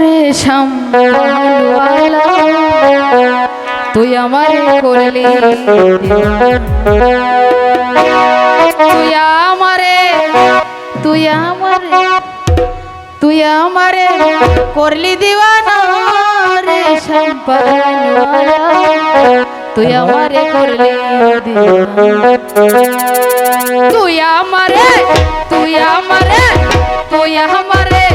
রেশম তুই আমার করলি তুই আমারে, তুই আমার, তুই আমারে করলি দিওয়ানা রেশম তুই আমারে করলি তুই আমারে তুই আমারে তুই আমারে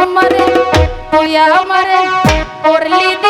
আমারে তুই আমারে করলি